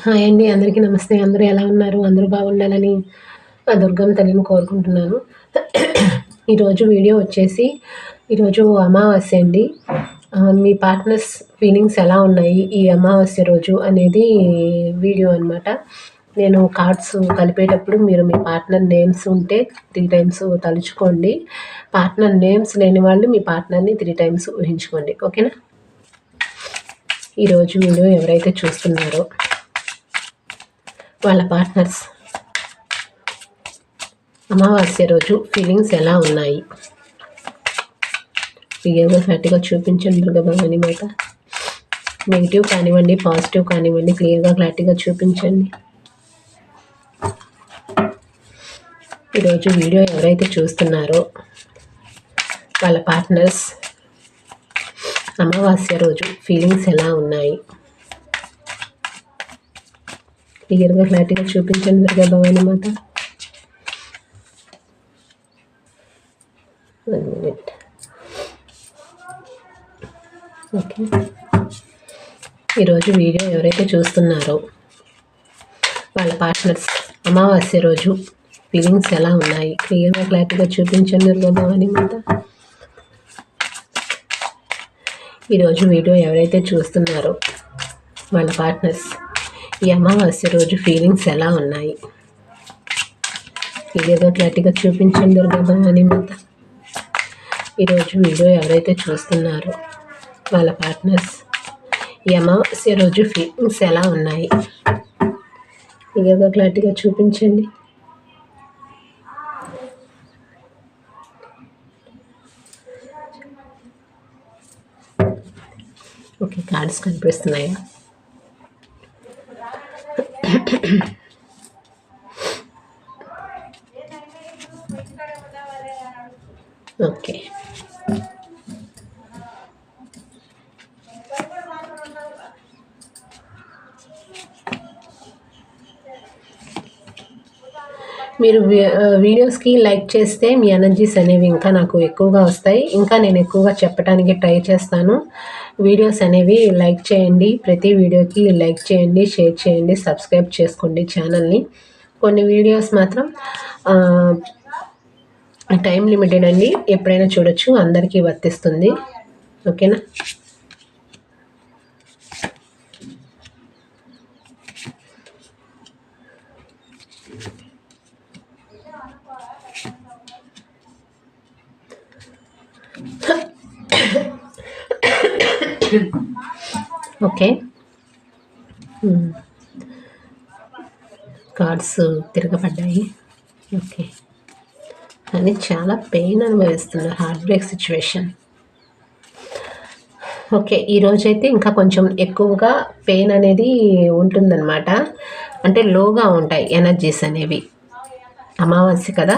Hi అండి అందరికీ నమస్తే. అందరూ ఎలా ఉన్నారు? అందరూ బాగుండాలని ఆ దుర్గమ్మ తల్లిని కోరుకుంటున్నాను. ఈరోజు వీడియో వచ్చేసి ఈరోజు అమావాస్య అండి. మీ పార్ట్నర్స్ ఫీలింగ్స్ ఎలా ఉన్నాయి ఈ అమావాస్య రోజు అనేది వీడియో అనమాట నేను కార్డ్స్ కలిపేటప్పుడు మీరు మీ పార్ట్నర్ నేమ్స్ ఉంటే త్రీ టైమ్స్ తలుచుకోండి. పార్ట్నర్ నేమ్స్ లేని వాళ్ళు మీ పార్ట్నర్ని త్రీ టైమ్స్ ఊహించుకోండి. ఓకేనా ఈరోజు వీడియో ఎవరైతే చూస్తున్నారో వాళ్ళ పార్ట్నర్స్. అమావాస్య రోజు ఫీలింగ్స్ ఎలా ఉన్నాయి? క్లియర్గా గట్టిగా చూపించండి దుర్గభవాని మాత నెగిటివ్ కానివ్వండి పాజిటివ్ కానివ్వండి క్లియర్గా క్లారిటీగా చూపించండి. ఈరోజు వీడియో ఎవరైతే చూస్తున్నారో వాళ్ళ పార్ట్నర్స్ అమావాస్య రోజు ఫీలింగ్స్ ఎలా ఉన్నాయి? క్లియర్గా క్లారిటీగా చూపించండి దుర్గా భవాని మాత. వన్ మినిట్ ఓకే ఈరోజు వీడియో ఎవరైతే చూస్తున్నారో వాళ్ళ పార్ట్నర్స్ అమావాస్య రోజు ఫీలింగ్స్ ఎలా ఉన్నాయి? క్లియర్గా క్లారిటీగా చూపించండి దుర్గా భవాని మాత. ఈరోజు వీడియో ఎవరైతే చూస్తున్నారో వాళ్ళ పార్ట్నర్స్ ఈ అమావాస్య రోజు ఫీలింగ్స్ ఎలా ఉన్నాయి? ఇదేదో క్లారిటీగా చూపించండి దుర్గా భవాని మాత. ఈరోజు వీడియో ఎవరైతే చూస్తున్నారో వాళ్ళ పార్ట్నర్స్ ఈ అమావాస్య రోజు ఫీలింగ్స్ ఎలా ఉన్నాయి? ఇదేదో క్లారిటీగా చూపించండి. ఓకే కార్డ్స్ కనిపిస్తున్నాయా? ఓకే మీరు వీడియోస్కి లైక్ చేస్తే మీ ఎనర్జీస్ అనేవి ఇంకా నాకు ఎక్కువగా వస్తాయి. ఇంకా నేను ఎక్కువగా చెప్పడానికి ట్రై చేస్తాను. వీడియోస్ అనేవి లైక్ చేయండి. ప్రతి వీడియోకి లైక్ చేయండి షేర్ చేయండి సబ్స్క్రైబ్ చేసుకోండి ఛానల్ని కొన్ని వీడియోస్ మాత్రం టైం లిమిటెడ్ అండి. ఎప్పుడైనా చూడొచ్చు. అందరికీ వర్తిస్తుంది. ఓకేనా? Okay cards hmm. తిరగబడ్డాయి. ఓకే కానీ చాలా పెయిన్ అనుభవిస్తున్నారు హార్ట్ బ్రేక్ సిచ్యువేషన్ ఓకే ఈరోజైతే ఇంకా కొంచెం ఎక్కువగా పెయిన్ అనేది ఉంటుందన్నమాట. అంటే లోగా ఉంటాయి ఎనర్జీస్ అనేవి. అమావాస్య కదా.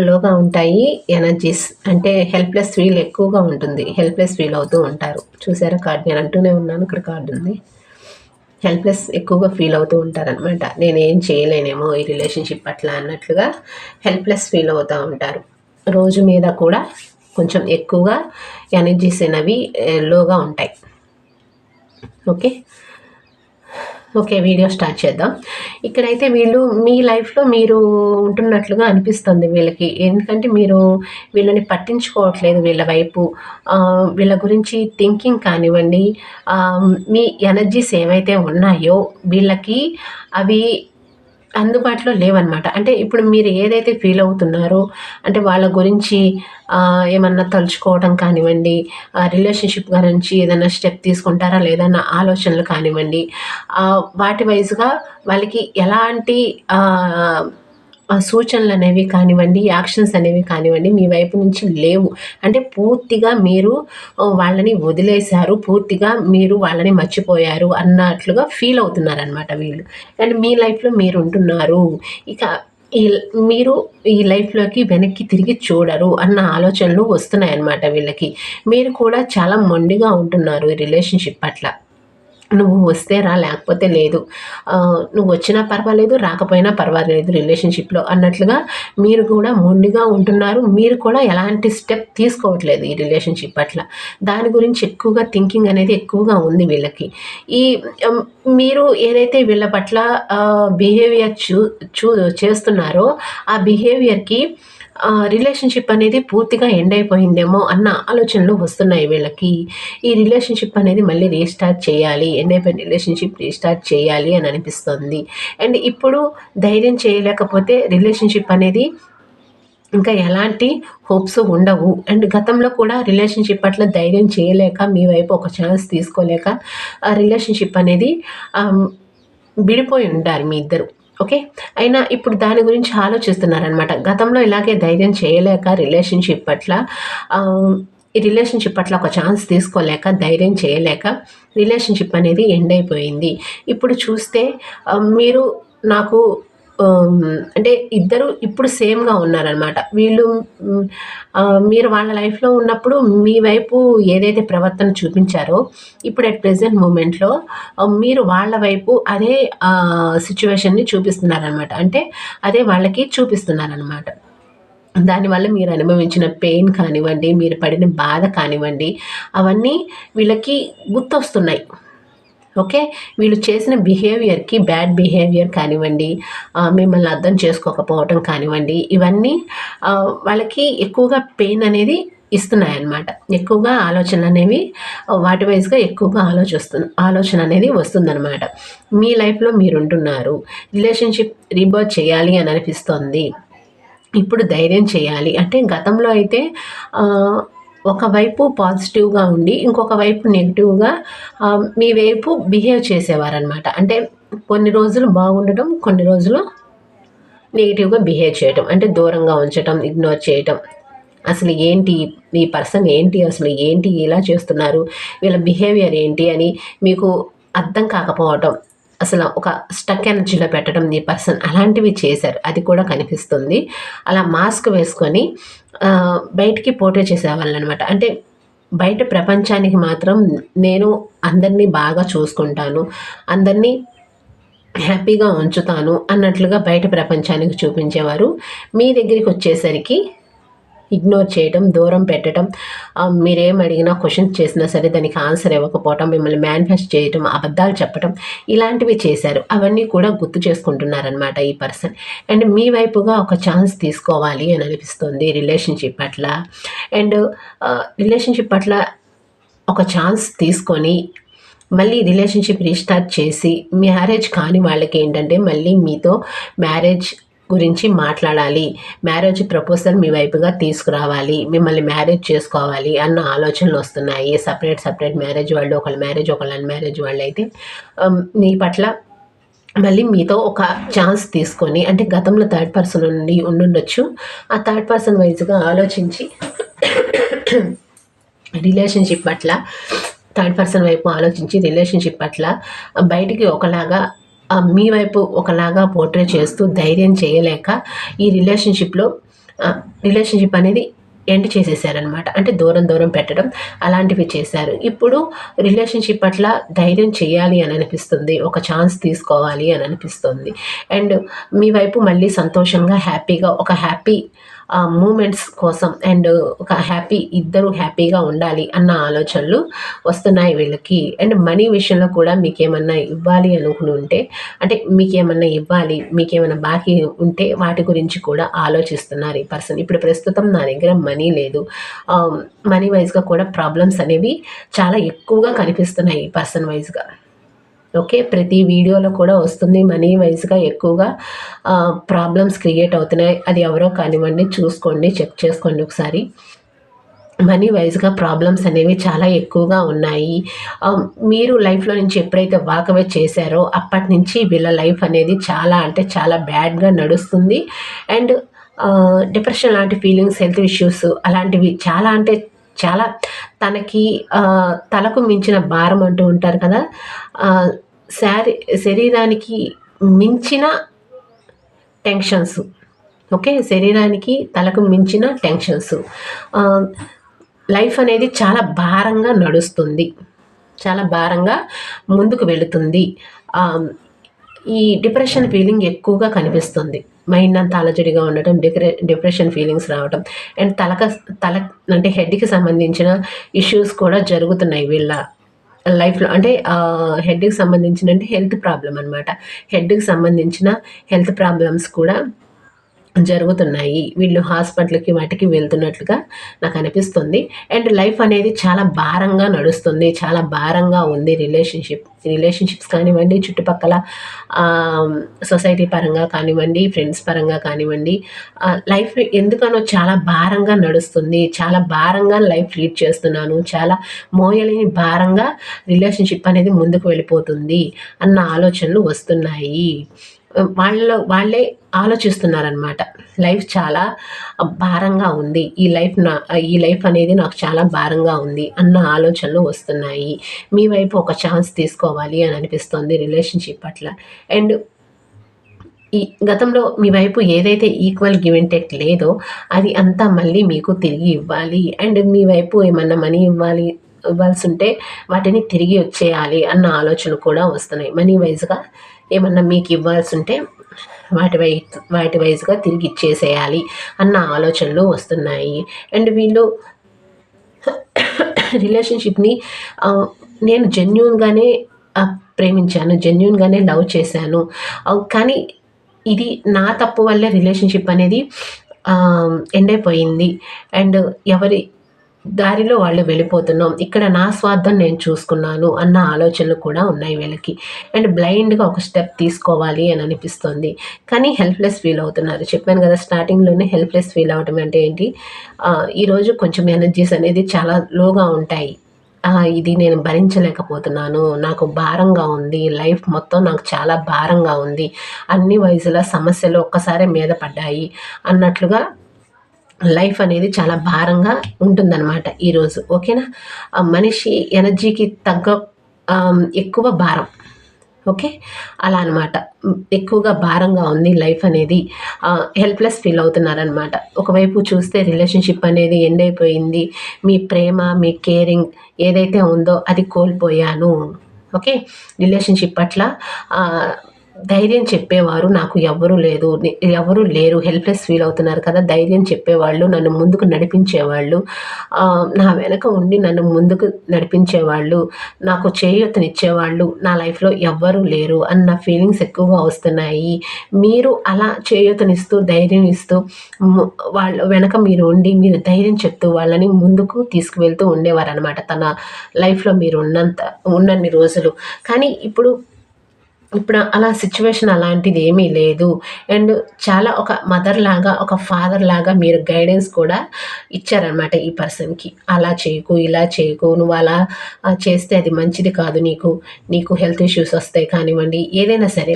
లోగా ఉంటాయి ఎనర్జీస్ అంటే హెల్ప్లెస్ ఫీల్ ఎక్కువగా ఉంటుంది. హెల్ప్లెస్ ఫీల్ అవుతూ ఉంటారు. చూసారా కార్డ్ నేను అంటూనే ఉన్నాను. ఇక్కడ కార్డు ఉంది. హెల్ప్లెస్ ఎక్కువగా ఫీల్ అవుతూ ఉంటారనమాట నేనేం చేయలేనేమో ఈ రిలేషన్షిప్ అట్లా అన్నట్లుగా హెల్ప్లెస్ ఫీల్ అవుతూ ఉంటారు. రోజు మీద కూడా కొంచెం ఎక్కువగా ఎనర్జీస్ అనేవి eh, లోగా ఉంటాయి. ఓకే ఓకే వీడియో స్టార్ట్ చేద్దాం. ఇక్కడైతే వీళ్ళు మీ లైఫ్లో మీరు ఉంటున్నట్లుగా అనిపిస్తుంది వీళ్ళకి. ఎందుకంటే మీరు వీళ్ళని పట్టించుకోవట్లేదు వీళ్ళ వైపు. వీళ్ళ గురించి థింకింగ్ కానివ్వండి మీ ఎనర్జీస్ ఏవైతే ఉన్నాయో వీళ్ళకి అవి అందుబాటులో లేవన్నమాట. అంటే ఇప్పుడు మీరు ఏదైతే ఫీల్ అవుతున్నారో అంటే వాళ్ళ గురించి ఏమన్నా తలుచుకోవడం కానివ్వండి రిలేషన్షిప్ గురించి ఏదైనా స్టెప్ తీసుకుంటారా లేదన్న ఆలోచనలు కానివ్వండి వాటి వైజ్గా వాళ్ళకి ఎలాంటి సూచనలు అనేవి కానివ్వండి యాక్షన్స్ అనేవి కానివ్వండి మీ వైపు నుంచి లేవు. అంటే పూర్తిగా మీరు వాళ్ళని వదిలేశారు పూర్తిగా మీరు వాళ్ళని మర్చిపోయారు అన్నట్లుగా ఫీల్ అవుతున్నారు అనమాట వీళ్ళు. అండ్ మీ లైఫ్లో మీరు ఉంటున్నారు ఇక ఈ మీరు ఈ లైఫ్లోకి వెనక్కి తిరిగి చూడరు అన్న ఆలోచనలు వస్తున్నాయి అన్నమాట వీళ్ళకి. మీరు కూడా చాలా మొండిగా ఉంటున్నారు ఈ రిలేషన్షిప్ పట్ల. నువ్వు వస్తే రా లేకపోతే లేదు. నువ్వు వచ్చినా పర్వాలేదు రాకపోయినా పర్వాలేదు రిలేషన్షిప్లో అన్నట్లుగా మీరు కూడా మొండిగా ఉంటున్నారు. మీరు కూడా ఎలాంటి స్టెప్ తీసుకోవట్లేదు ఈ రిలేషన్షిప్ పట్ల. దాని గురించి ఎక్కువగా థింకింగ్ అనేది ఎక్కువగా ఉంది వీళ్ళకి. ఈ మీరు ఏదైతే వీళ్ళ పట్ల బిహేవియర్ చూ చూ చేస్తున్నారో ఆ బిహేవియర్కి రిలేషన్షిప్ అనేది పూర్తిగా ఎండ్ అయిపోయిందేమో అన్న ఆలోచనలు వస్తున్నాయి వీళ్ళకి. ఈ రిలేషన్షిప్ అనేది మళ్ళీ రీస్టార్ట్ చేయాలి ఎండ్ అయిపోయిన రిలేషన్షిప్ రీస్టార్ట్ చేయాలి అని అనిపిస్తుంది. అండ్ ఇప్పుడు ధైర్యం చేయలేకపోతే రిలేషన్షిప్ అనేది ఇంకా ఎలాంటి హోప్స్ ఉండవు. అండ్ గతంలో కూడా రిలేషన్షిప్ పట్ల ధైర్యం చేయలేక మీ వైపు ఒక ఛాన్స్ తీసుకోలేక ఆ రిలేషన్షిప్ అనేది విడిపోయి ఉంటారు మీ ఇద్దరు. ఓకే? అయినా ఇప్పుడు దాని గురించి ఆలోచిస్తున్నారనమాట గతంలో ఇలాగే ధైర్యం చేయలేక రిలేషన్షిప్ పట్ల ఈ రిలేషన్షిప్ పట్ల ఒక ఛాన్స్ తీసుకోలేక ధైర్యం చేయలేక రిలేషన్షిప్ అనేది ఎండ్ అయిపోయింది. ఇప్పుడు చూస్తే మీరు నాకు అంటే ఇద్దరు ఇప్పుడు సేమ్గా ఉన్నారనమాట వీళ్ళు మీరు వాళ్ళ లైఫ్లో ఉన్నప్పుడు మీ వైపు ఏదైతే ప్రవర్తన చూపించారో ఇప్పుడు అట్ ప్రజెంట్ మూమెంట్లో మీరు వాళ్ళ వైపు అదే సిచ్యువేషన్ని చూపిస్తున్నారనమాట అంటే అదే వాళ్ళకి చూపిస్తున్నారనమాట దానివల్ల మీరు అనుభవించిన పెయిన్ కానివ్వండి మీరు పడిన బాధ కానివ్వండి అవన్నీ వీళ్ళకి గుర్తొస్తున్నాయి. ఓకే? వీళ్ళు చేసిన బిహేవియర్కి బ్యాడ్ బిహేవియర్ కానివ్వండి మిమ్మల్ని అర్థం చేసుకోకపోవటం కానివ్వండి ఇవన్నీ వాళ్ళకి ఎక్కువగా పెయిన్ అనేది ఇస్తున్నాయన్నమాట. ఎక్కువగా ఆలోచనలు అనేవి వాటి వైజ్గా ఎక్కువగా ఆలోచిస్తు ఆలోచన అనేది వస్తుందన్నమాట. మీ లైఫ్లో మీరు ఉంటున్నారు రిలేషన్షిప్ రీబర్త్ చేయాలి అని అనిపిస్తుంది. ఇప్పుడు ధైర్యం చేయాలి. అంటే గతంలో అయితే ఒకవైపు పాజిటివ్గా ఉండి ఇంకొక వైపు నెగిటివ్గా మీ వైపు బిహేవ్ చేసేవారనమాట అంటే కొన్ని రోజులు బాగుండటం కొన్ని రోజులు నెగిటివ్గా బిహేవ్ చేయటం. అంటే దూరంగా ఉంచటం ఇగ్నోర్ చేయటం. అసలు ఏంటి ఈ పర్సన్ ఏంటి? అసలు ఏంటి? ఇలా చేస్తున్నారు. వీళ్ళ బిహేవియర్ ఏంటి? అని మీకు అర్థం కాకపోవటం. అసలు ఒక స్టక్ ఎనర్జీలో పెట్టడం ఈ పర్సన్ అలాంటివి చేశారు. అది కూడా కనిపిస్తుంది. అలా మాస్క్ వేసుకొని బయటికి పోటీ చేసేవాళ్ళు అనమాట అంటే బయట ప్రపంచానికి మాత్రం నేను అందరినీ బాగా చూసుకుంటాను అందరినీ హ్యాపీగా ఉంచుతాను అన్నట్లుగా బయట ప్రపంచానికి చూపించేవారు. మీ దగ్గరికి వచ్చేసరికి ఇగ్నోర్ చేయడం దూరం పెట్టడం మీరేం అడిగినా క్వశ్చన్స్ చేసినా సరే దానికి ఆన్సర్ ఇవ్వకపోవటం మిమ్మల్ని మేనిఫెస్ట్ చేయటం అబద్ధాలు చెప్పటం ఇలాంటివి చేశారు. అవన్నీ కూడా గుర్తు చేసుకుంటున్నారనమాట ఈ పర్సన్. అండ్ మీ వైపుగా ఒక ఛాన్స్ తీసుకోవాలి అని అనిపిస్తుంది రిలేషన్షిప్ పట్ల. అండ్ రిలేషన్షిప్ పట్ల ఒక ఛాన్స్ తీసుకొని మళ్ళీ రిలేషన్షిప్ రీస్టార్ట్ చేసి మ్యారేజ్ కాని వాళ్ళకి ఏంటంటే మళ్ళీ మీతో మ్యారేజ్ గురించి మాట్లాడాలి. మ్యారేజ్ ప్రపోజల్ మీ వైపుగా తీసుకురావాలి. మిమ్మల్ని మ్యారేజ్ చేసుకోవాలి అన్న ఆలోచనలు వస్తున్నాయి. సపరేట్ సపరేట్ మ్యారేజ్ వాళ్ళు ఒకళ్ళ మ్యారేజ్ ఒకళ్ళ మ్యారేజ్ వాళ్ళు అయితే మీ పట్ల మళ్ళీ మీతో ఒక ఛాన్స్ తీసుకొని అంటే గతంలో థర్డ్ పర్సన్ నుండి ఉండుండొచ్చు. ఆ థర్డ్ పర్సన్ వైజ్గా ఆలోచించి రిలేషన్షిప్ పట్ల థర్డ్ పర్సన్ వైపు ఆలోచించి రిలేషన్షిప్ పట్ల బయటికి ఒకలాగా మీ వైపు ఒకలాగా పోర్ట్రే చేస్తూ ధైర్యం చేయలేక ఈ రిలేషన్షిప్లో రిలేషన్షిప్ అనేది ఎండ్ చేసేసారనమాట అంటే దూరం దూరం పెట్టడం అలాంటివి చేశారు. ఇప్పుడు రిలేషన్షిప్ పట్ల ధైర్యం చేయాలి అని అనిపిస్తుంది. ఒక ఛాన్స్ తీసుకోవాలి అని అనిపిస్తుంది. అండ్ మీ వైపు మళ్ళీ సంతోషంగా హ్యాపీగా ఒక హ్యాపీ మూమెంట్స్ కోసం అండ్ ఒక హ్యాపీ ఇద్దరు హ్యాపీగా ఉండాలి అన్న ఆలోచనలు వస్తున్నాయి వీళ్ళకి. అండ్ మనీ విషయంలో కూడా మీకు ఏమన్నా ఇవ్వాలి అనుకుని ఉంటే అంటే మీకేమన్నా ఇవ్వాలి మీకేమైనా బాకీ ఉంటే వాటి గురించి కూడా ఆలోచిస్తున్నారు ఈ పర్సన్. ఇప్పుడు ప్రస్తుతం నా దగ్గర మనీ లేదు. మనీ వైజ్గా కూడా ప్రాబ్లమ్స్ అనేవి చాలా ఎక్కువగా కనిపిస్తున్నాయి ఈ పర్సన్ వైజ్గా. ఓకే ప్రతి వీడియోలో కూడా వస్తుంది. మనీ వైజ్గా ఎక్కువగా ప్రాబ్లమ్స్ క్రియేట్ అవుతున్నాయి. అది ఎవరో కానివ్వండి చూసుకోండి చెక్ చేసుకోండి ఒకసారి. మనీ వైజ్గా ప్రాబ్లమ్స్ అనేవి చాలా ఎక్కువగా ఉన్నాయి. మీరు లైఫ్లో నుంచి ఎప్పుడైతే వాకవే చేశారో అప్పటి నుంచి వీళ్ళ లైఫ్ అనేది చాలా అంటే చాలా బ్యాడ్గా నడుస్తుంది. అండ్ డిప్రెషన్ లాంటి ఫీలింగ్స్ హెల్త్ ఇష్యూస్ అలాంటివి చాలా అంటే చాలా తనకి తలకు మించిన భారం అంటూ ఉంటారు కదా. శారీ శరీరానికి మించిన టెన్షన్స్. ఓకే? శరీరానికి తలకు మించిన టెన్షన్స్. లైఫ్ అనేది చాలా భారంగా నడుస్తుంది. చాలా భారంగా ముందుకు వెళుతుంది. ఈ డిప్రెషన్ ఫీలింగ్ ఎక్కువగా కనిపిస్తుంది. మైండ్ అంతా అలజడిగా ఉండటం డిప్రె డిప్రెషన్ ఫీలింగ్స్ రావటం అండ్ తలక తల అంటే హెడ్కి సంబంధించిన ఇష్యూస్ కూడా జరుగుతున్నాయి వీళ్ళ లైఫ్లో అంటే హెడ్కి సంబంధించిన అంటే హెల్త్ ప్రాబ్లం అనమాట హెడ్కి సంబంధించిన హెల్త్ ప్రాబ్లమ్స్ కూడా జరుగుతున్నాయి. వీళ్ళు హాస్పిటల్కి వాటికి వెళ్తున్నట్లుగా నాకు అనిపిస్తుంది. అండ్ లైఫ్ అనేది చాలా భారంగా నడుస్తుంది. చాలా భారంగా ఉంది రిలేషన్షిప్. రిలేషన్షిప్స్ కానివ్వండి చుట్టుపక్కల సొసైటీ పరంగా కానివ్వండి ఫ్రెండ్స్ పరంగా కానివ్వండి లైఫ్ ఎందుకనో చాలా భారంగా నడుస్తుంది. చాలా భారంగా లైఫ్ లీడ్ చేస్తున్నాను. చాలా మోయలేని భారంగా రిలేషన్షిప్ అనేది ముందుకు వెళ్ళిపోతుంది అన్న ఆలోచనలు వస్తున్నాయి. వాళ్ళలో వాళ్ళే ఆలోచిస్తున్నారనమాట లైఫ్ చాలా భారంగా ఉంది. ఈ లైఫ్ నా ఈ లైఫ్ అనేది నాకు చాలా భారంగా ఉంది అన్న ఆలోచనలు వస్తున్నాయి. మీ వైపు ఒక ఛాన్స్ తీసుకోవాలి అని అనిపిస్తుంది రిలేషన్షిప్ పట్ల. అండ్ ఈ గతంలో మీ వైపు ఏదైతే ఈక్వల్ గివ్ అండ్ టెక్ లేదో అది అంతా మళ్ళీ మీకు తిరిగి ఇవ్వాలి. అండ్ మీ వైపు ఏమన్నా మనీ ఇవ్వాలి ఇవ్వాల్సి ఉంటే వాటిని తిరిగి వచ్చేయాలి అన్న ఆలోచనలు కూడా వస్తున్నాయి. మనీ వైజ్గా ఏమన్నా మీకు ఇవ్వాల్సి ఉంటే వాటి వై వాటి వైజ్గా తిరిగి ఇచ్చేసేయాలి అన్న ఆలోచనలు వస్తున్నాయి. అండ్ వీళ్ళు రిలేషన్షిప్ని నేను జెన్యున్గానే ప్రేమించాను జెన్యున్గానే లవ్ చేశాను. కానీ ఇది నా తప్పు వల్లే రిలేషన్షిప్ అనేది ఎండ్ అయిపోయింది అండ్ ఎవరి దారిలో వాళ్ళు వెళ్ళిపోతున్నాం. ఇక్కడ నా స్వార్థం నేను చూసుకున్నాను అన్న ఆలోచనలు కూడా ఉన్నాయి వీళ్ళకి. అండ్ బ్లైండ్గా ఒక స్టెప్ తీసుకోవాలి అని అనిపిస్తుంది. కానీ హెల్ప్లెస్ ఫీల్ అవుతున్నారు. చెప్పాను కదా స్టార్టింగ్లోనే హెల్ప్లెస్ ఫీల్ అవడం అంటే ఏంటి? ఈరోజు కొంచెం ఎనర్జీస్ అనేది చాలా లోగా ఉంటాయి. ఇది నేను భరించలేకపోతున్నాను. నాకు భారంగా ఉంది. లైఫ్ మొత్తం నాకు చాలా భారంగా ఉంది. అన్ని వయసుల సమస్యలు ఒక్కసారి మీద పడ్డాయి అన్నట్లుగా లైఫ్ అనేది చాలా భారంగా ఉంటుందన్నమాట ఈరోజు ఓకేనా? మనిషి ఎనర్జీకి తగ్గ ఎక్కువ భారం ఓకే? అలా అనమాట ఎక్కువగా భారంగా ఉంది లైఫ్ అనేది. హెల్ప్లెస్ ఫీల్ అవుతున్నారనమాట ఒకవైపు చూస్తే రిలేషన్షిప్ అనేది ఎండ్ అయిపోయింది. మీ ప్రేమ మీ కేరింగ్ ఏదైతే ఉందో అది కోల్పోయాను ఓకే? రిలేషన్షిప్ పట్ల ధైర్యం చెప్పేవారు నాకు ఎవరు లేదు. ఎవరు లేరు. హెల్ప్లెస్ ఫీల్ అవుతున్నారు కదా. ధైర్యం చెప్పేవాళ్ళు నన్ను ముందుకు నడిపించేవాళ్ళు నా వెనక ఉండి నన్ను ముందుకు నడిపించేవాళ్ళు నాకు చేయూతనిచ్చేవాళ్ళు నా లైఫ్లో ఎవ్వరూ లేరు అన్న ఫీలింగ్స్ ఎక్కువగా వస్తున్నాయి. మీరు అలా చేయూతనిస్తూ ధైర్యం ఇస్తూ వాళ్ళ వెనక మీరు ఉండి మీరు ధైర్యం చెప్తూ వాళ్ళని ముందుకు తీసుకువెళ్తూ ఉండేవారు అనమాట తన లైఫ్లో మీరు ఉన్నంత ఉన్నన్ని రోజులు. కానీ ఇప్పుడు ఇప్పుడు అలా సిచ్యువేషన్ అలాంటిది ఏమీ లేదు. అండ్ చాలా ఒక మదర్ లాగా ఒక ఫాదర్ లాగా మీరు గైడెన్స్ కూడా ఇచ్చారనమాట ఈ పర్సన్కి అలా చేయకు ఇలా చేయకు నువ్వు అలా చేస్తే అది మంచిది కాదు నీకు. నీకు హెల్త్ ఇష్యూస్ వస్తాయి కానివ్వండి. ఏదైనా సరే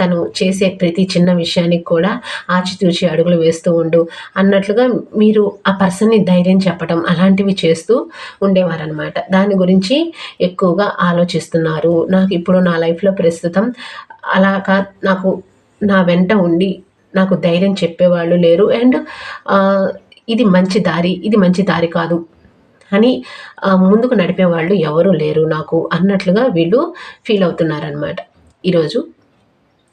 తను చేసే ప్రతి చిన్న విషయానికి కూడా ఆచితూచి అడుగులు వేస్తూ ఉండు. అన్నట్లుగా మీరు ఆ పర్సన్ని ధైర్యం చెప్పడం అలాంటివి చేస్తూ ఉండేవారనమాట దాని గురించి ఎక్కువగా ఆలోచిస్తున్నారు. నాకు ఇప్పుడు నా లైఫ్లో ప్రస్తుతం ప్రస్తుతం. అలాగా నాకు నా వెంట ఉండి నాకు ధైర్యం చెప్పేవాళ్ళు లేరు. అండ్ ఇది మంచి దారి ఇది మంచి దారి కాదు అని ముందుకు నడిపేవాళ్ళు ఎవరూ లేరు నాకు అన్నట్లుగా వీళ్ళు ఫీల్ అవుతున్నారనమాట ఈరోజు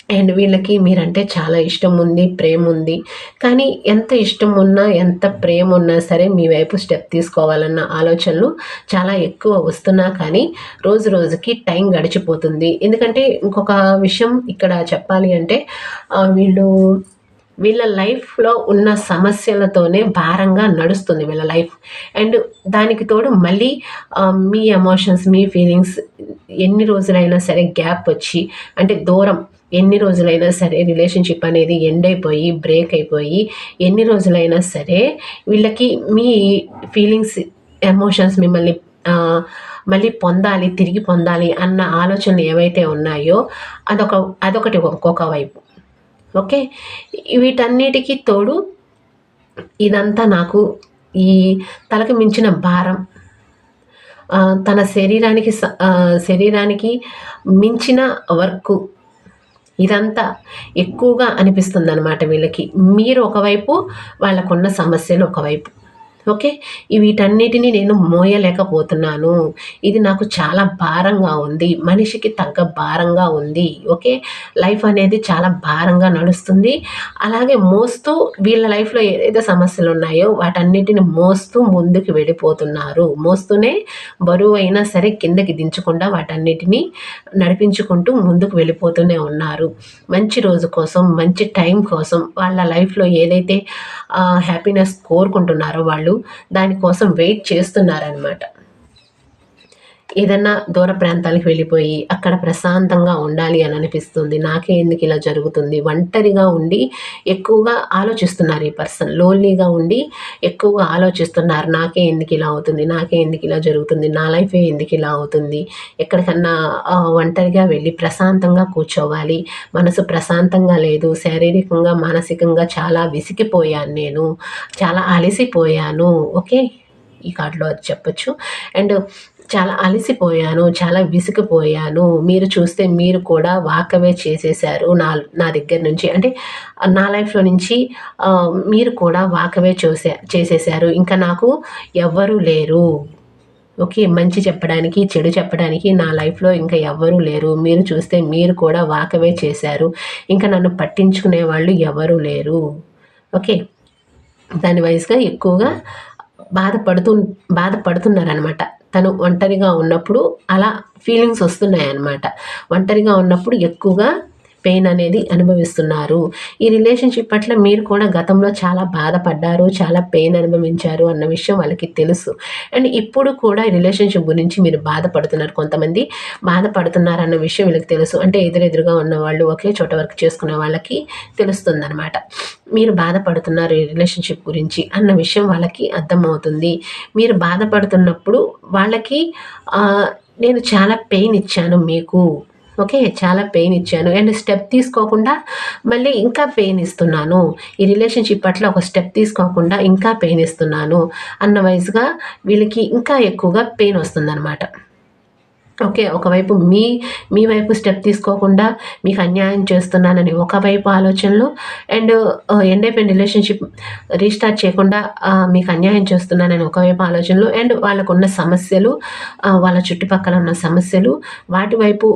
అండ్ వీళ్ళకి మీరంటే చాలా ఇష్టం ఉంది ప్రేమ ఉంది కానీ ఎంత ఇష్టం ఉన్నా ఎంత ప్రేమ ఉన్నా సరే మీ వైపు స్టెప్ తీసుకోవాలన్న ఆలోచనలు చాలా ఎక్కువ వస్తున్నా కానీ రోజు రోజుకి టైం గడిచిపోతుంది. ఎందుకంటే ఇంకొక విషయం ఇక్కడ చెప్పాలి అంటే వీళ్ళు వీళ్ళ లైఫ్లో ఉన్న సమస్యలతోనే భారంగా నడుస్తుంది వీళ్ళ లైఫ్. అండ్ దానికి తోడు మళ్ళీ మీ ఎమోషన్స్ మీ ఫీలింగ్స్ ఎన్ని రోజులైనా సరే గ్యాప్ వచ్చి అంటే దూరం ఎన్ని రోజులైనా సరే రిలేషన్షిప్ అనేది ఎండ్ అయిపోయి బ్రేక్ అయిపోయి ఎన్ని రోజులైనా సరే వీళ్ళకి మీ ఫీలింగ్స్ ఎమోషన్స్ మిమ్మల్ని మళ్ళీ పొందాలి తిరిగి పొందాలి అన్న ఆలోచనలు ఏవైతే ఉన్నాయో అదొక అదొకటి ఒక్కొక్క వైపు. ఓకే? వీటన్నిటికీ తోడు ఇదంతా నాకు ఈ తలకు మించిన భారం. తన శరీరానికి శరీరానికి మించిన వర్క్ ఇదంతా ఎక్కువగా అనిపిస్తుంది అనమాట వీళ్ళకి. మీరు ఒకవైపు వాళ్ళకున్న సమస్యలు ఒకవైపు. ఓకే? వీటన్నిటిని నేను మోయలేకపోతున్నాను. ఇది నాకు చాలా భారంగా ఉంది. మనిషికి తగ్గ భారంగా ఉంది. ఓకే? లైఫ్ అనేది చాలా భారంగా నడుస్తుంది. అలాగే మోస్తూ వీళ్ళ లైఫ్లో ఏదైతే సమస్యలు ఉన్నాయో వాటన్నిటిని మోస్తూ ముందుకు వెళ్ళిపోతున్నారు. మోస్తూనే బరువు అయినా సరే కిందకి దించకుండా వాటన్నిటిని నడిపించుకుంటూ ముందుకు వెళ్ళిపోతూనే ఉన్నారు. మంచి రోజు కోసం మంచి టైం కోసం వాళ్ళ లైఫ్లో ఏదైతే హ్యాపీనెస్ కోరుకుంటున్నారో వాళ్ళు దానికోసం వెయిట్ చేస్తున్నారనమాట ఏదన్నా దూర ప్రాంతాలకు వెళ్ళిపోయి అక్కడ ప్రశాంతంగా ఉండాలి అని అనిపిస్తుంది. నాకే ఎందుకు ఇలా జరుగుతుంది? ఒంటరిగా ఉండి ఎక్కువగా ఆలోచిస్తున్నారు ఈ పర్సన్. లోన్లీగా ఉండి ఎక్కువగా ఆలోచిస్తున్నారు. నాకే ఎందుకు ఇలా అవుతుంది? నాకే ఎందుకు ఇలా జరుగుతుంది? నా లైఫే ఎందుకు ఇలా అవుతుంది? ఎక్కడికన్నా ఒంటరిగా వెళ్ళి ప్రశాంతంగా కూర్చోవాలి. మనసు ప్రశాంతంగా లేదు. శారీరకంగా మానసికంగా చాలా విసిగిపోయాను నేను. చాలా అలసిపోయాను. ఓకే? ఈ కార్డులో అది చెప్పచ్చు. అండ్ చాలా అలసిపోయాను చాలా విసిగిపోయాను. మీరు చూస్తే మీరు కూడా వాకవే చేసేసారు నా నా దగ్గర నుంచి. అంటే నా లైఫ్లో నుంచి మీరు కూడా వాకవే చూసే చేసేసారు ఇంకా నాకు ఎవ్వరూ లేరు. ఓకే మంచి చెప్పడానికి చెడు చెప్పడానికి నా లైఫ్లో ఇంకా ఎవ్వరూ లేరు. మీరు చూస్తే మీరు కూడా వాకవే చేశారు. ఇంకా నన్ను పట్టించుకునే వాళ్ళు ఎవరూ లేరు. ఓకే దాని వయసుగా ఎక్కువగా బాధపడుతూ బాధపడుతున్నారనమాట తను ఒంటరిగా ఉన్నప్పుడు అలా ఫీలింగ్స్ వస్తున్నాయి అన్నమాట ఒంటరిగా ఉన్నప్పుడు ఎక్కువగా పెయిన్ అనేది అనుభవిస్తున్నారు. ఈ రిలేషన్షిప్ పట్ల మీరు కూడా గతంలో చాలా బాధపడ్డారు చాలా పెయిన్ అనుభవించారు అన్న విషయం వాళ్ళకి తెలుసు. అండ్ ఇప్పుడు కూడా ఈ రిలేషన్షిప్ గురించి మీరు బాధపడుతున్నారు కొంతమంది. బాధపడుతున్నారు అన్న విషయం వీళ్ళకి తెలుసు. అంటే ఎదురెదురుగా ఉన్న వాళ్ళు ఒకే చోట వర్క్ చేసుకునే వాళ్ళకి తెలుస్తుందనమాట మీరు బాధపడుతున్నారు ఈ రిలేషన్షిప్ గురించి అన్న విషయం వాళ్ళకి అర్థమవుతుంది. మీరు బాధపడుతున్నప్పుడు వాళ్ళకి నేను చాలా పెయిన్ ఇచ్చాను మీకు. ఓకే చాలా పెయిన్ ఇచ్చాను. అండ్ స్టెప్ తీసుకోకుండా మళ్ళీ ఇంకా పెయిన్ ఇస్తున్నాను. ఈ రిలేషన్షిప్ పట్ల ఒక స్టెప్ తీసుకోకుండా ఇంకా పెయిన్ ఇస్తున్నాను అన్న వయసుగా వీళ్ళకి ఇంకా ఎక్కువగా పెయిన్ వస్తుందన్నమాట. ఓకే ఒకవైపు మీ మీ వైపు స్టెప్ తీసుకోకుండా మీకు అన్యాయం చేస్తున్నానని ఒకవైపు ఆలోచనలు అండ్ ఎండ్ అయిపోయిన రిలేషన్షిప్ రీస్టార్ట్ చేయకుండా మీకు అన్యాయం చేస్తున్నానని ఒకవైపు ఆలోచనలు అండ్ వాళ్ళకున్న సమస్యలు వాళ్ళ చుట్టుపక్కల ఉన్న సమస్యలు వాటి వైపు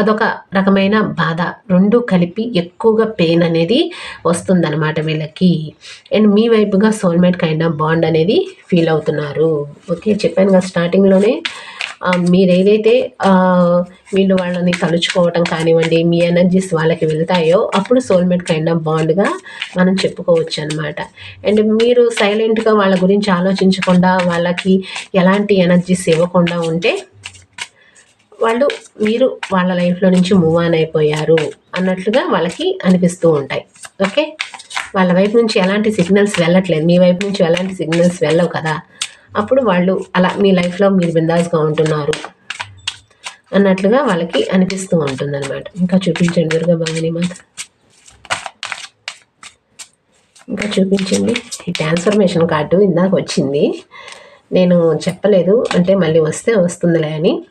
అదొక రకమైన బాధ. రెండు కలిపి ఎక్కువగా పెయిన్ అనేది వస్తుందన్నమాట వీళ్ళకి. అండ్ మీ వైపుగా సోల్మేట్ కైండ్ ఆఫ్ బాండ్ అనేది ఫీల్ అవుతున్నారు. ఓకే చెప్పాను కదా స్టార్టింగ్లోనే మీరు ఏదైతే వీళ్ళు వాళ్ళని తలుచుకోవటం కానివ్వండి మీ ఎనర్జీస్ వాళ్ళకి వెళ్తాయో అప్పుడు సోల్మేట్ కైండ్ ఆఫ్ బాండ్గా మనం చెప్పుకోవచ్చు అనమాట అండ్ మీరు సైలెంట్గా వాళ్ళ గురించి ఆలోచించకుండా వాళ్ళకి ఎలాంటి ఎనర్జీస్ ఇవ్వకుండా ఉంటే వాళ్ళు మీరు వాళ్ళ లైఫ్లో నుంచి మూవ్ ఆన్ అయిపోయారు అన్నట్లుగా వాళ్ళకి అనిపిస్తూ ఉంటాయి. ఓకే వాళ్ళ వైపు నుంచి ఎలాంటి సిగ్నల్స్ వెళ్ళట్లేదు. మీ వైపు నుంచి ఎలాంటి సిగ్నల్స్ వెళ్ళవు కదా. అప్పుడు వాళ్ళు అలా మీ లైఫ్లో మీరు బిందాస్గా ఉంటున్నారు అన్నట్లుగా వాళ్ళకి అనిపిస్తూ ఉంటుంది అనమాట ఇంకా చూపించండి దుర్గా భవాని మాత. ఇంకా చూపించండి. ఈ ట్రాన్స్ఫర్మేషన్ కార్డు ఇందాక వచ్చింది. నేను చెప్పలేదు. అంటే మళ్ళీ వస్తే వస్తుందిలే అని.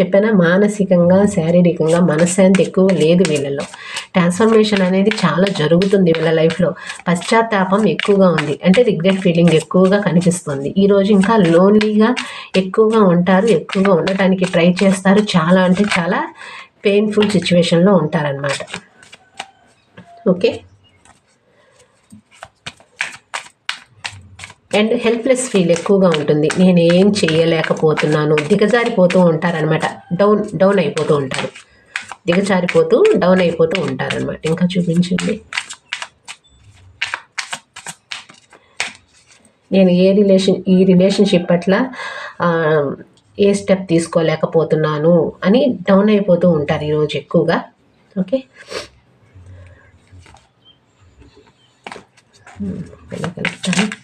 చెప్పిన మానసికంగా శారీరకంగా మనశ్శాంతి ఎక్కువ లేదు వీళ్ళలో. ట్రాన్స్ఫర్మేషన్ అనేది చాలా జరుగుతుంది వీళ్ళ లైఫ్లో పశ్చాత్తాపం ఎక్కువగా ఉంది. అంటే రిగ్రెట్ ఫీలింగ్ ఎక్కువగా కనిపిస్తుంది. ఈరోజు ఇంకా లోన్లీగా ఎక్కువగా ఉంటారు ఎక్కువగా ఉండటానికి ట్రై చేస్తారు. చాలా అంటే చాలా పెయిన్ఫుల్ సిచ్యువేషన్లో ఉంటారనమాట ఓకే అండ్ హెల్ప్లెస్ ఫీల్ ఎక్కువగా ఉంటుంది. నేను ఏం చేయలేకపోతున్నాను. దిగజారిపోతూ ఉంటారనమాట డౌన్ డౌన్ అయిపోతూ ఉంటారు. దిగజారిపోతూ డౌన్ అయిపోతూ ఉంటారనమాట ఇంకా చూపించండి. నేను ఏ రిలేషన్ ఈ రిలేషన్షిప్ పట్ల ఏ స్టెప్ తీసుకోలేకపోతున్నాను అని డౌన్ అయిపోతూ ఉంటారు ఈరోజు ఎక్కువగా. ఓకే hmm, కలుపుతాను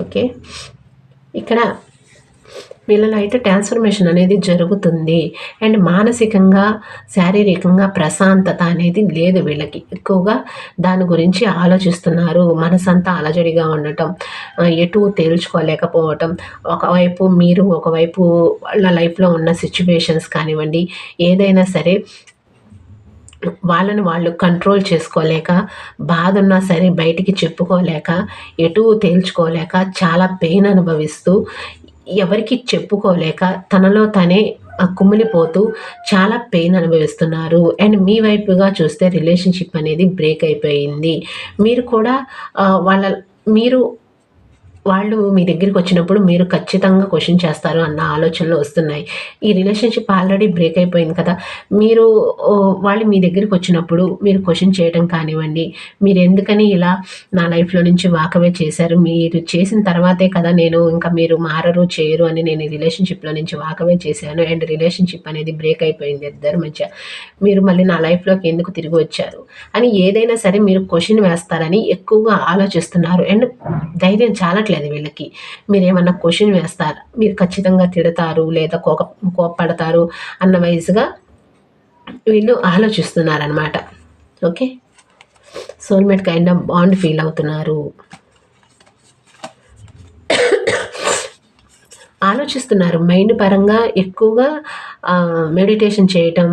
ఓకే. ఇక్కడ వీళ్ళలో అయితే ట్రాన్స్ఫర్మేషన్ అనేది జరుగుతుంది. అండ్ మానసికంగా శారీరకంగా ప్రశాంతత అనేది లేదు వీళ్ళకి. ఎక్కువగా దాని గురించి ఆలోచిస్తున్నారు. మనసంతా అలజడిగా ఉండటం ఎటు తేల్చుకోలేకపోవటం. ఒకవైపు మీరు ఒకవైపు వాళ్ళ లైఫ్లో ఉన్న సిచ్యువేషన్స్ కానివ్వండి ఏదైనా సరే వాళ్ళని వాళ్ళు కంట్రోల్ చేసుకోలేక బాధ ఉన్నా సరే బయటికి చెప్పుకోలేక ఎటు తేల్చుకోలేక చాలా పెయిన్ అనుభవిస్తూ ఎవరికి చెప్పుకోలేక తనలో తనే కుమిలిపోతూ చాలా పెయిన్ అనుభవిస్తున్నారు. అండ్ మీ వైపుగా చూస్తే రిలేషన్షిప్ అనేది బ్రేక్ అయిపోయింది. మీరు కూడా వాళ్ళ మీరు వాళ్ళు మీ దగ్గరికి వచ్చినప్పుడు మీరు ఖచ్చితంగా క్వశ్చన్ చేస్తారు అన్న ఆలోచనలు వస్తున్నాయి. ఈ రిలేషన్షిప్ ఆల్రెడీ బ్రేక్ అయిపోయింది కదా. మీరు వాళ్ళు మీ దగ్గరికి వచ్చినప్పుడు మీరు క్వశ్చన్ చేయడం కానివ్వండి మీరు ఎందుకని ఇలా నా లైఫ్లో నుంచి వాకవే చేశారు? మీరు చేసిన తర్వాతే కదా నేను ఇంకా మీరు మారరు చేయరు అని నేను ఈ రిలేషన్షిప్లో నుంచి వాకవే చేశాను అండ్ రిలేషన్షిప్ అనేది బ్రేక్ అయిపోయింది ఇద్దరి మధ్య. మీరు మళ్ళీ నా లైఫ్లోకి ఎందుకు తిరిగి వచ్చారు? అని ఏదైనా సరే మీరు క్వశ్చన్ వేస్తారని ఎక్కువగా ఆలోచిస్తున్నారు అండ్ ధైర్యం చాలట్లేదు. లేదు వీళ్ళకి. మీరు ఏమన్నా క్వశ్చన్ వేస్తారు? మీరు ఖచ్చితంగా తిడతారు లేదా కోప కోపపడతారు అన్న వయసుగా వీళ్ళు ఆలోచిస్తున్నారనమాట okay? Soulmate kind of bond feel అవుతున్నారు. ఆలోచిస్తున్నారు. మైండ్ పరంగా ఎక్కువగా మెడిటేషన్ చేయటం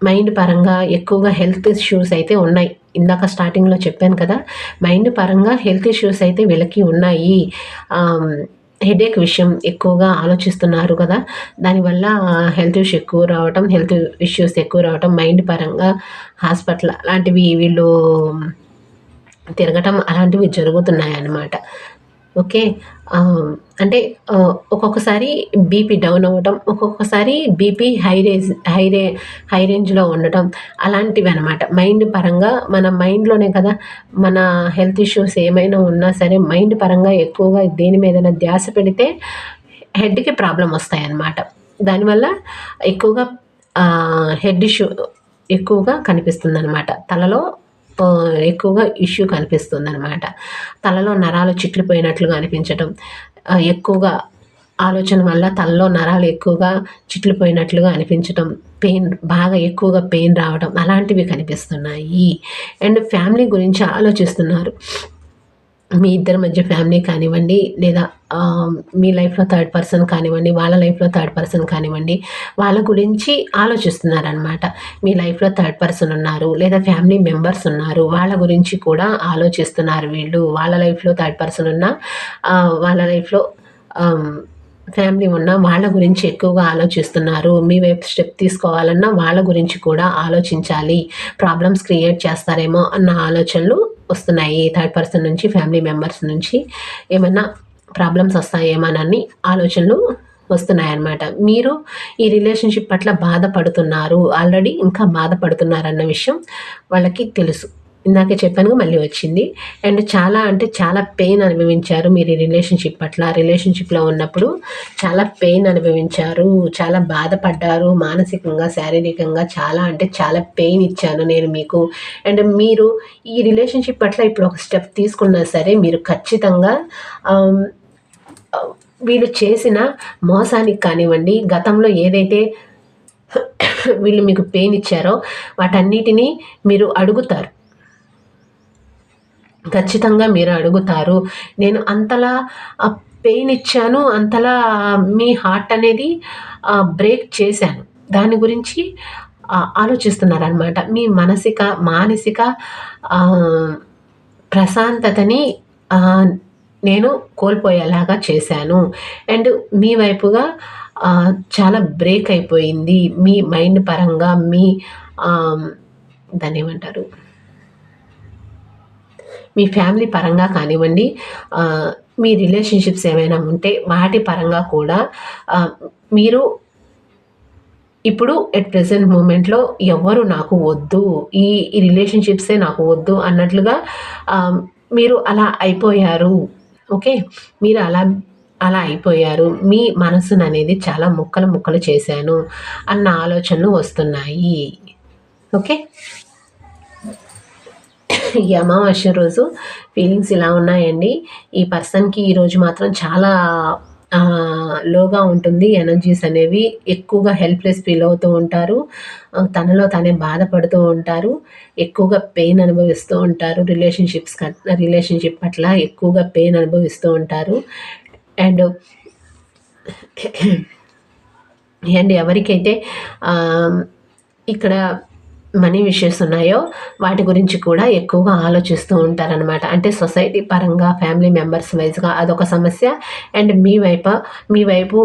మైండ్ పరంగా ఎక్కువగా హెల్త్ ఇష్యూస్ అయితే ఉన్నాయి. ఇందాక స్టార్టింగ్లో చెప్పాను కదా మైండ్ పరంగా హెల్త్ ఇష్యూస్ అయితే వీళ్ళకి ఉన్నాయి. హెడేక్ విషయం ఎక్కువగా ఆలోచిస్తున్నారు కదా దానివల్ల హెల్త్ ఇష్యూ ఎక్కువ రావటం హెల్త్ ఇష్యూస్ ఎక్కువ రావటం మైండ్ పరంగా హాస్పిటల్ అలాంటివి వీళ్ళు తిరగటం అలాంటివి జరుగుతున్నాయి అన్నమాట ఓకే? అంటే ఒక్కొక్కసారి బీపీ డౌన్ అవ్వటం ఒక్కొక్కసారి బీపీ హై రేజ్ హై రే హై రేంజ్లో ఉండటం అలాంటివి అనమాట మైండ్ పరంగా మన మైండ్లోనే కదా మన హెల్త్ ఇష్యూస్ ఏమైనా ఉన్నా సరే మైండ్ పరంగా ఎక్కువగా దేని మీద ధ్యాస పెడితే హెడ్కి ప్రాబ్లం వస్తాయన్నమాట. దానివల్ల ఎక్కువగా హెడ్ ఇష్యూ ఎక్కువగా కనిపిస్తుంది అనమాట తలలో ఎక్కువగా ఇష్యూ కనిపిస్తుంది అనమాట తలలో నరాలు చిట్లిపోయినట్లుగా అనిపించటం ఎక్కువగా ఆలోచన వల్ల తలలో నరాలు ఎక్కువగా చిట్లిపోయినట్లుగా అనిపించటం పెయిన్ బాగా ఎక్కువగా పెయిన్ రావడం అలాంటివి కనిపిస్తున్నాయి. అండ్ ఫ్యామిలీ గురించి ఆలోచిస్తున్నారు. మీ ఇద్దరి మధ్య ఫ్యామిలీ కానివ్వండి లేదా మీ లైఫ్లో థర్డ్ పర్సన్ కానివ్వండి వాళ్ళ లైఫ్లో థర్డ్ పర్సన్ కానివ్వండి వాళ్ళ గురించి ఆలోచిస్తున్నారనమాట మీ లైఫ్లో థర్డ్ పర్సన్ ఉన్నారు లేదా ఫ్యామిలీ మెంబర్స్ ఉన్నారు వాళ్ళ గురించి కూడా ఆలోచిస్తున్నారు వీళ్ళు. వాళ్ళ లైఫ్లో థర్డ్ పర్సన్ ఉన్న వాళ్ళ లైఫ్లో ఫ్యామిలీ ఉన్న వాళ్ళ గురించి ఎక్కువగా ఆలోచిస్తున్నారు. మీ వైపు స్టెప్ తీసుకోవాలన్నా వాళ్ళ గురించి కూడా ఆలోచించాలి. ప్రాబ్లమ్స్ క్రియేట్ చేస్తారేమో అన్న ఆలోచనలు వస్తున్నాయి. థర్డ్ పర్సన్ నుంచి ఫ్యామిలీ మెంబర్స్ నుంచి ఏమైనా ప్రాబ్లమ్స్ వస్తాయేమోనని ఆలోచనలు వస్తున్నాయన్నమాట. మీరు ఈ రిలేషన్షిప్ పట్ల బాధపడుతున్నారు. ఆల్రెడీ ఇంకా బాధపడుతున్నారన్న విషయం వాళ్ళకి తెలుసు. ఇందాకే చెప్పాను మళ్ళీ వచ్చింది. అండ్ చాలా అంటే చాలా పెయిన్ అనుభవించారు మీరు ఈ రిలేషన్షిప్ పట్ల. రిలేషన్షిప్లో ఉన్నప్పుడు చాలా పెయిన్ అనుభవించారు. చాలా బాధపడ్డారు. మానసికంగా శారీరకంగా చాలా అంటే చాలా పెయిన్ ఇచ్చాను నేను మీకు. అండ్ మీరు ఈ రిలేషన్షిప్ పట్ల ఇప్పుడు ఒక స్టెప్ తీసుకున్నా సరే మీరు ఖచ్చితంగా వీళ్ళు చేసిన మోసానికి కానివ్వండి గతంలో ఏదైతే వీళ్ళు మీకు పెయిన్ ఇచ్చారో వాటన్నిటినీ మీరు అడుగుతారు. ఖచ్చితంగా మీరు అడుగుతారు. నేను అంతలా పెయిన్ ఇచ్చాను అంతలా మీ హార్ట్ అనేది బ్రేక్ చేశాను. దాని గురించి ఆలోచిస్తున్నారనమాట మీ మానసిక మానసిక ప్రశాంతతని నేను కోల్పోయేలాగా చేశాను. అండ్ మీ వైపుగా చాలా బ్రేక్ అయిపోయింది. మీ మైండ్ పరంగా మీ దాన్ని ఏమంటారు? మీ ఫ్యామిలీ పరంగా కానివ్వండి మీ రిలేషన్షిప్స్ ఏమైనా ఉంటే వాటి పరంగా కూడా మీరు ఇప్పుడు ఎట్ ప్రజెంట్ మూమెంట్లో ఎవరు నాకు వద్దు ఈ ఈ రిలేషన్షిప్సే నాకు వద్దు అన్నట్లుగా మీరు అలా అయిపోయారు. ఓకే? మీరు అలా అలా అయిపోయారు. మీ మనసును అనేది చాలా ముక్కలు ముక్కలు చేశాను అన్న ఆలోచనలు వస్తున్నాయి. ఓకే? ఈ అమావాస్య రోజు ఫీలింగ్స్ ఇలా ఉన్నాయండి. ఈ పర్సన్కి ఈరోజు మాత్రం చాలా లోగా ఉంటుంది. ఎనర్జీస్ అనేవి ఎక్కువగా హెల్ప్లెస్ ఫీల్ అవుతూ ఉంటారు. తనలో తనే బాధపడుతూ ఉంటారు. ఎక్కువగా పెయిన్ అనుభవిస్తూ ఉంటారు. రిలేషన్షిప్స్ రిలేషన్షిప్ పట్ల ఎక్కువగా పెయిన్ అనుభవిస్తూ ఉంటారు. అండ్ అండ్ ఎవరికైతే ఇక్కడ మనీ విషయస్ ఉన్నాయో వాటి గురించి కూడా ఎక్కువగా ఆలోచిస్తూ ఉంటారనమాట అంటే సొసైటీ పరంగా ఫ్యామిలీ మెంబర్స్ వైజ్గా అదొక సమస్య. అండ్ మీ వైపు మీ వైపు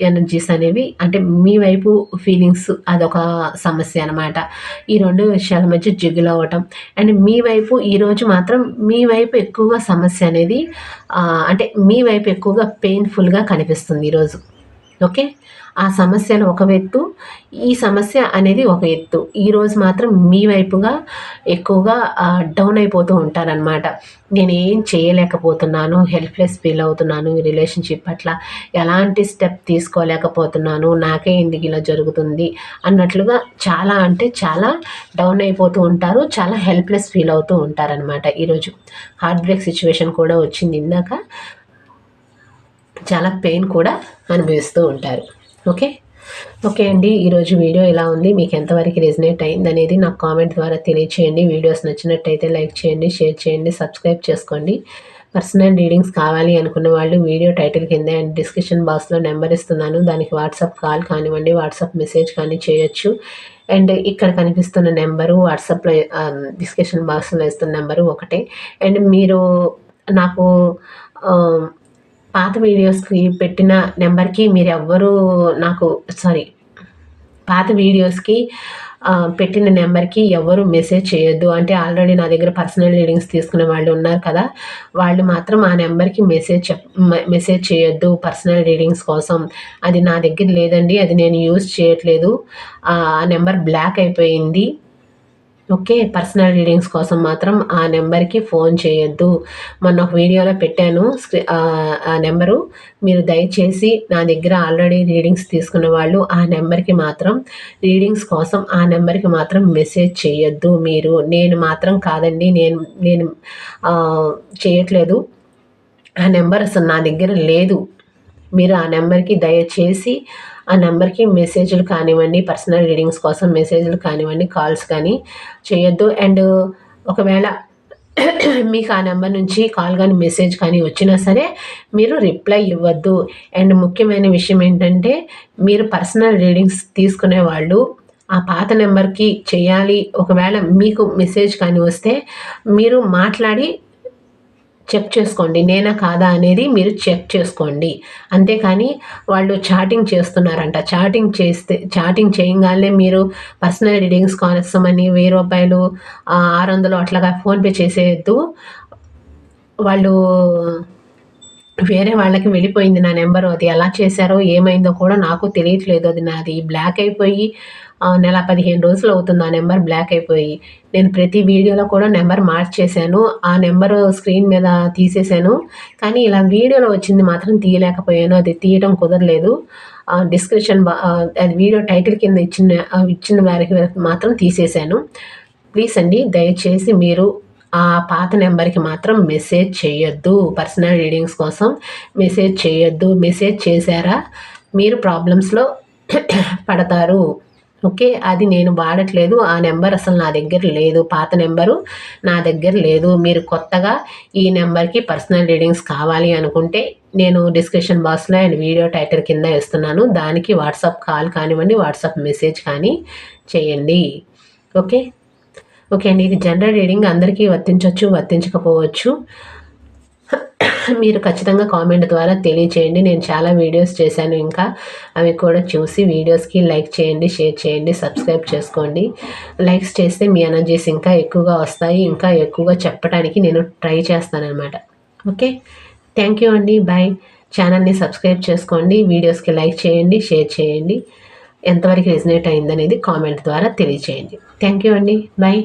ఎనర్జీస్ అనేవి అంటే మీ వైపు ఫీలింగ్స్ అదొక సమస్య అనమాట ఈ రెండు విషయాల మధ్య జిగులు అవ్వటం. అండ్ మీ వైపు ఈరోజు మాత్రం మీ వైపు ఎక్కువగా సమస్య అనేది అంటే మీ వైపు ఎక్కువగా పెయిన్ఫుల్గా కనిపిస్తుంది ఈరోజు ఓకే? ఆ సమస్యలు ఒక ఎత్తు ఈ సమస్య అనేది ఒక ఎత్తు. ఈరోజు మాత్రం మీ వైపుగా ఎక్కువగా డౌన్ అయిపోతూ ఉంటారనమాట నేను ఏం చేయలేకపోతున్నాను హెల్ప్లెస్ ఫీల్ అవుతున్నాను ఈ రిలేషన్షిప్ పట్ల. ఎలాంటి స్టెప్ తీసుకోలేకపోతున్నాను నాకే ఎందుకు ఇలా జరుగుతుంది అన్నట్లుగా చాలా అంటే చాలా డౌన్ అయిపోతూ ఉంటారు చాలా హెల్ప్లెస్ ఫీల్ అవుతూ ఉంటారనమాట ఈరోజు హార్ట్ బ్రేక్ సిచ్యువేషన్ కూడా వచ్చింది ఇందాక. చాలా పెయిన్ కూడా అనుభవిస్తూ ఉంటారు. ఓకే? ఓకే అండి ఈరోజు వీడియో ఎలా ఉంది. మీకు ఎంతవరకు రెజినేట్ అయింది అనేది నాకు కామెంట్ ద్వారా తెలియచేయండి. వీడియోస్ నచ్చినట్టయితే లైక్ చేయండి షేర్ చేయండి సబ్స్క్రైబ్ చేసుకోండి. పర్సనల్ రీడింగ్స్ కావాలి అనుకున్న వాళ్ళు వీడియో టైటిల్ కింద అండ్ డిస్క్రిప్షన్ బాక్స్లో నెంబర్ ఇస్తున్నాను. దానికి వాట్సాప్ కాల్ కానివ్వండి వాట్సాప్ మెసేజ్ కానీ చేయొచ్చు. అండ్ ఇక్కడ కనిపిస్తున్న నెంబరు వాట్సాప్లో డిస్క్రిప్షన్ బాక్స్లో ఇస్తున్న నెంబరు ఒకటే. అండ్ మీరు నాకు పాత వీడియోస్కి పెట్టిన నెంబర్కి మీరు ఎవ్వరూ నాకు సారీ పాత వీడియోస్కి పెట్టిన నెంబర్కి ఎవరు మెసేజ్ చేయొద్దు. అంటే ఆల్రెడీ నా దగ్గర పర్సనల్ రీడింగ్స్ తీసుకునే వాళ్ళు ఉన్నారు కదా వాళ్ళు మాత్రం ఆ నెంబర్కి మెసేజ్ చెప్ మెసేజ్ చేయొద్దు పర్సనల్ రీడింగ్స్ కోసం. అది నా దగ్గర లేదండి అది నేను యూజ్ చేయట్లేదు. ఆ నెంబర్ బ్లాక్ అయిపోయింది. ఓకే పర్సనల్ రీడింగ్స్ కోసం మాత్రం ఆ నెంబర్కి ఫోన్ చేయొద్దు. మొన్న ఒక వీడియోలో పెట్టాను ఆ నెంబరు. మీరు దయచేసి నా దగ్గర ఆల్రెడీ రీడింగ్స్ తీసుకున్న వాళ్ళు ఆ నెంబర్కి మాత్రం రీడింగ్స్ కోసం ఆ నెంబర్కి మాత్రం మెసేజ్ చేయొద్దు మీరు. నేను మాత్రం కాదండి నేను నేను చేయట్లేదు. ఆ నెంబర్ అసలు నా దగ్గర లేదు. మీరు ఆ నెంబర్కి దయచేసి ఆ నెంబర్కి మెసేజ్లు కానివ్వండి పర్సనల్ రీడింగ్స్ కోసం మెసేజ్లు కానివ్వండి కాల్స్ కానీ చేయొద్దు. అండ్ ఒకవేళ మీకు ఆ నెంబర్ నుంచి కాల్ కానీ మెసేజ్ కానీ వచ్చినా సరే మీరు రిప్లై ఇవ్వద్దు. అండ్ ముఖ్యమైన విషయం ఏంటంటే మీరు పర్సనల్ రీడింగ్స్ తీసుకునే వాళ్ళు ఆ పాత నెంబర్కి చేయాలి. ఒకవేళ మీకు మెసేజ్ కానీ వస్తే మీరు మాట్లాడి చెక్ చేసుకోండి. నేనా కాదా అనేది మీరు చెక్ చేసుకోండి. అంతేకాని వాళ్ళు చాటింగ్ చేస్తున్నారంట. చాటింగ్ చేస్తే చాటింగ్ చేయగానే మీరు పర్సనల్ రీడింగ్స్ కోసమని వెయ్యి రూపాయలు ఆరు వందలు అట్లాగా ఫోన్పే చేసేయద్దు. వాళ్ళు వేరే వాళ్ళకి వెళ్ళిపోయింది నా నెంబరు. అది ఎలా చేశారో ఏమైందో కూడా నాకు తెలియట్లేదు. అది నాది బ్లాక్ అయిపోయి నెల పదిహేను రోజులు అవుతుంది ఆ నెంబర్ బ్లాక్ అయిపోయి. నేను ప్రతి వీడియోలో కూడా నెంబర్ మార్చేశాను ఆ నెంబర్ స్క్రీన్ మీద తీసేశాను. కానీ ఇలా వీడియోలో వచ్చింది మాత్రం తీయలేకపోయాను అది తీయడం కుదరలేదు. డిస్క్రిప్షన్ అది వీడియో టైటిల్ కింద ఇచ్చిన ఇచ్చిన వారికి మాత్రం తీసేశాను. ప్లీజ్ అండి దయచేసి మీరు ఆ పాత నెంబర్కి మాత్రం మెసేజ్ చేయొద్దు. పర్సనల్ రీడింగ్స్ కోసం మెసేజ్ చేయొద్దు. మెసేజ్ చేశారా? మీరు ప్రాబ్లమ్స్లో పడతారు. ఓకే అది నేను వాడట్లేదు. ఆ నెంబర్ అసలు నా దగ్గర లేదు. పాత నెంబరు నా దగ్గర లేదు. మీరు కొత్తగా ఈ నెంబర్కి పర్సనల్ రీడింగ్స్ కావాలి అనుకుంటే నేను డిస్క్రిప్షన్ బాక్స్లో అండ్ వీడియో టైటిల్ కింద ఇస్తున్నాను దానికి వాట్సాప్ కాల్ కానివ్వండి వాట్సాప్ మెసేజ్ కానీ చేయండి. ఓకే? ఓకే అండి ఇది జనరల్ రీడింగ్. అందరికీ వర్తించవచ్చు వర్తించకపోవచ్చు. మీరు ఖచ్చితంగా కామెంట్ ద్వారా తెలియచేయండి. నేను చాలా వీడియోస్ చేశాను ఇంకా. అవి కూడా చూసి వీడియోస్కి లైక్ చేయండి షేర్ చేయండి సబ్స్క్రైబ్ చేసుకోండి. లైక్స్ చేస్తే మీ ఎనర్జీస్ ఇంకా ఎక్కువగా వస్తాయి. ఇంకా ఎక్కువగా చెప్పడానికి నేను ట్రై చేస్తానన్నమాట. ఓకే? థ్యాంక్ యూ అండి. బాయ్. ఛానల్ని సబ్స్క్రైబ్ చేసుకోండి. వీడియోస్కి లైక్ చేయండి షేర్ చేయండి. ఎంతవరకు రెజినేట్ అయిందనేది కామెంట్ ద్వారా తెలియచేయండి. థ్యాంక్ యూ అండి. బాయ్.